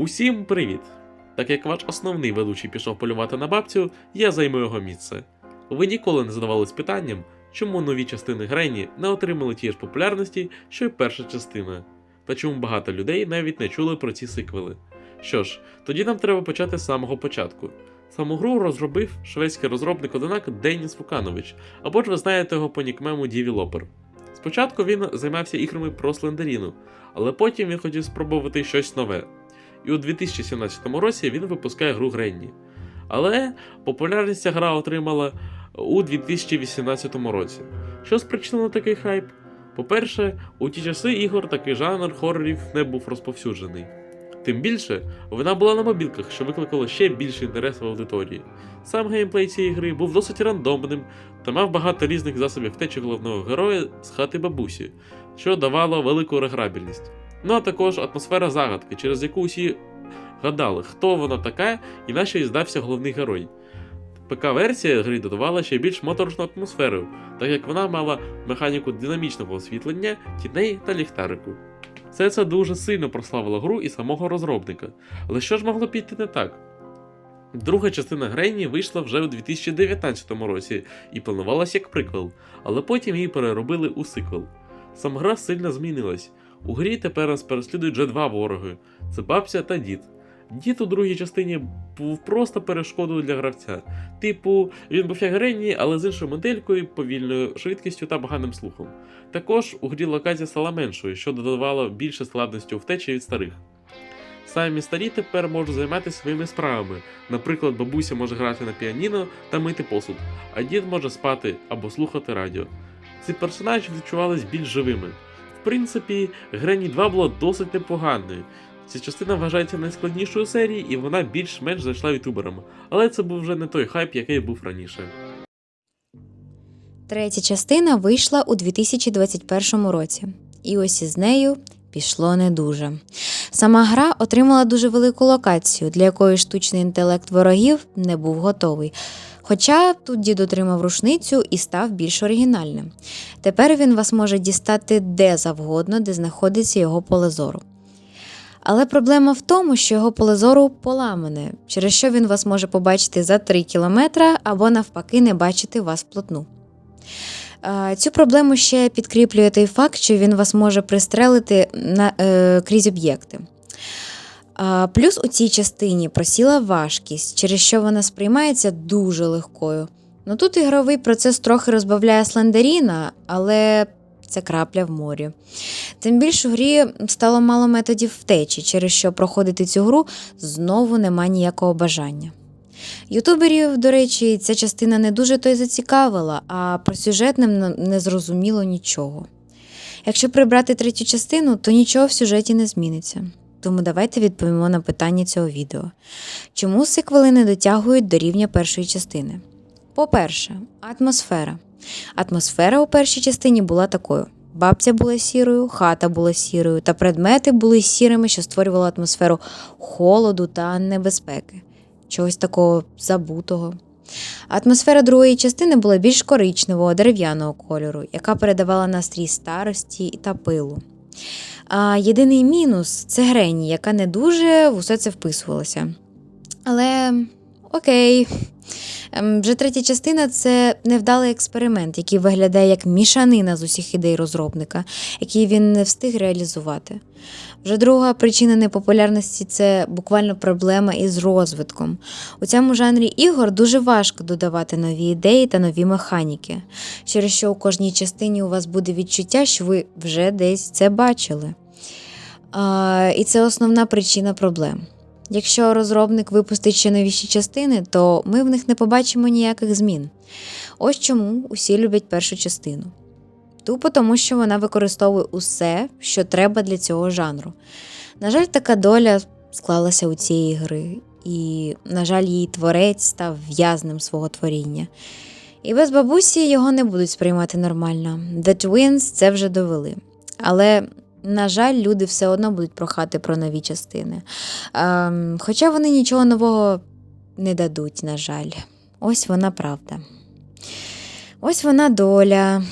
Усім привіт! Так як ваш основний ведучий пішов полювати на бабцю, я займу його місце. Ви ніколи не задавались питанням, чому нові частини Грені не отримали тієї ж популярності, що й перша частина, та чому багато людей навіть не чули про ці сиквели. Що ж, тоді нам треба почати з самого початку. Саму гру розробив шведський розробник одинак Деніс Вуканович, або ж ви знаєте його по нікмему Дівілопер. Спочатку він займався іграми про Слендеріну, але потім він хотів спробувати щось нове. І у 2017 році він випускає гру Гренні. Але популярність ця гра отримала у 2018 році. Що спричинило такий хайп? По-перше, у ті часи ігор такий жанр хорорів не був розповсюджений. Тим більше, вона була на мобілках, що викликало ще більше інтерес в аудиторії. Сам геймплей цієї гри був досить рандомним та мав багато різних засобів втечі головного героя з хати бабусі, що давало велику реграбільність. Ну а також атмосфера загадки, через яку усі гадали, хто вона така і на що їй здався головний герой. ПК-версія гри додавала ще більш моторошну атмосферу, так як вона мала механіку динамічного освітлення, тіней та ліхтарику. Все це дуже сильно прославило гру і самого розробника. Але що ж могло піти не так? Друга частина Гренні вийшла вже у 2019 році і планувалася як приквел, але потім її переробили у сиквел. Сам гра сильно змінилась. У грі тепер нас переслідують вже два вороги: це бабця та дід. Дід у другій частині був просто перешкодою для гравця. Типу, він був як Гренні, але з іншою моделькою, повільною швидкістю та поганим слухом. Також у грі локація стала меншою, що додавало більше складності у втечі від старих. Самі старі тепер можуть займатися своїми справами. Наприклад, бабуся може грати на піаніно та мити посуд, а дід може спати або слухати радіо. Ці персонажі відчувались більш живими. Принципі, Грені 2 була досить непоганою. Ця частина вважається найскладнішою серії, і вона більш-менш зайшла ютуберам. Але це був вже не той хайп, який був раніше. Третя частина вийшла у 2021 році, і ось із нею пішло не дуже. Сама гра отримала дуже велику локацію, для якої штучний інтелект ворогів не був готовий. Хоча тут дід отримав рушницю і став більш оригінальним. Тепер він вас може дістати де завгодно, де знаходиться його поле зору. Але проблема в тому, що його поле зору поламане, через що він вас може побачити за 3 кілометра або навпаки не бачити вас вплотну. Цю проблему ще підкріплює той факт, що він вас може пристрелити на, е, крізь об'єкти. Плюс у цій частині просіла важкість, через що вона сприймається дуже легкою. Ну тут ігровий процес трохи розбавляє слендеріна, але це крапля в морі. Тим більше в грі стало мало методів втечі, через що проходити цю гру знову нема ніякого бажання. Ютуберів, до речі, ця частина не дуже то й зацікавила, а про сюжетним не зрозуміло нічого. Якщо прибрати третю частину, то нічого в сюжеті не зміниться. Тому давайте відповімо на питання цього відео. Чому сиквели не дотягують до рівня першої частини? По-перше, атмосфера. Атмосфера у першій частині була такою: бабця була сірою, хата була сірою, та предмети були сірими, що створювало атмосферу холоду та небезпеки, чогось такого забутого. Атмосфера другої частини була більш коричневого, дерев'яного кольору, яка передавала настрій старості та пилу. А єдиний мінус це Грені, яка не дуже в усе це вписувалася. Але окей. Ем, Вже третя частина це невдалий експеримент, який виглядає як мішанина з усіх ідей розробника, який він не встиг реалізувати. Вже друга причина непопулярності це буквально проблема із розвитком. У цьому жанрі ігор дуже важко додавати нові ідеї та нові механіки, через що у кожній частині у вас буде відчуття, що ви вже десь це бачили. І це основна причина проблем. Якщо розробник випустить ще новіші частини, то ми в них не побачимо ніяких змін. Ось чому усі люблять першу частину. Тупо тому, що вона використовує усе, що треба для цього жанру. На жаль, така доля склалася у цієї гри, і, на жаль, її творець став в'язнем свого творіння. І без бабусі його не будуть сприймати нормально. The Twins це вже довели. Але, на жаль, люди все одно будуть прохати про нові частини. Ем, хоча вони нічого нового не дадуть, на жаль. Ось вона правда. Ось вона доля.